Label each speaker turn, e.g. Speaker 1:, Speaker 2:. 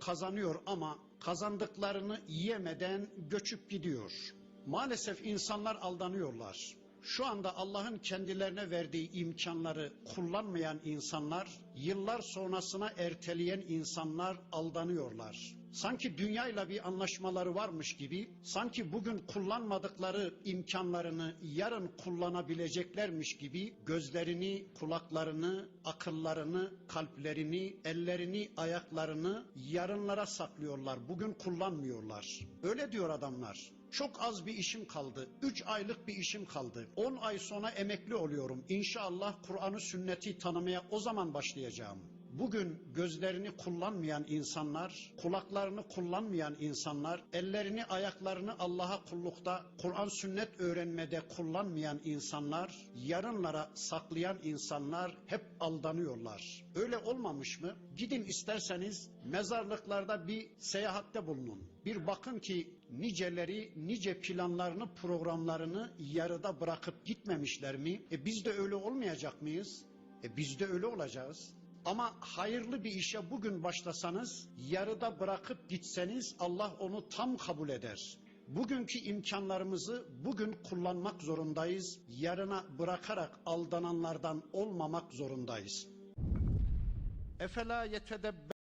Speaker 1: kazanıyor ama kazandıklarını yiyemeden göçüp gidiyor. Maalesef insanlar aldanıyorlar. Şu anda Allah'ın kendilerine verdiği imkanları kullanmayan insanlar, yıllar sonrasına erteleyen insanlar aldanıyorlar. Sanki dünyayla bir anlaşmaları varmış gibi, sanki bugün kullanmadıkları imkanlarını yarın kullanabileceklermiş gibi gözlerini, kulaklarını, akıllarını, kalplerini, ellerini, ayaklarını yarınlara saklıyorlar. Bugün kullanmıyorlar. Öyle diyor adamlar. Çok az bir işim kaldı. 3 aylık bir işim kaldı. 10 ay sonra emekli oluyorum. İnşallah Kur'an'ı sünneti tanımaya o zaman başlayacağım. Bugün gözlerini kullanmayan insanlar, kulaklarını kullanmayan insanlar, ellerini ayaklarını Allah'a kullukta, Kur'an sünnet öğrenmede kullanmayan insanlar, yarınlara saklayan insanlar hep aldanıyorlar. Öyle olmamış mı? Gidin isterseniz mezarlıklarda bir seyahatte bulunun. Bir bakın ki niceleri nice planlarını, programlarını yarıda bırakıp gitmemişler mi? E biz de öyle olmayacak mıyız? E biz de öyle olacağız. Ama hayırlı bir işe bugün başlasanız, yarıda bırakıp gitseniz Allah onu tam kabul eder. Bugünkü imkanlarımızı bugün kullanmak zorundayız. Yarına bırakarak aldananlardan olmamak zorundayız. Efela yetedebber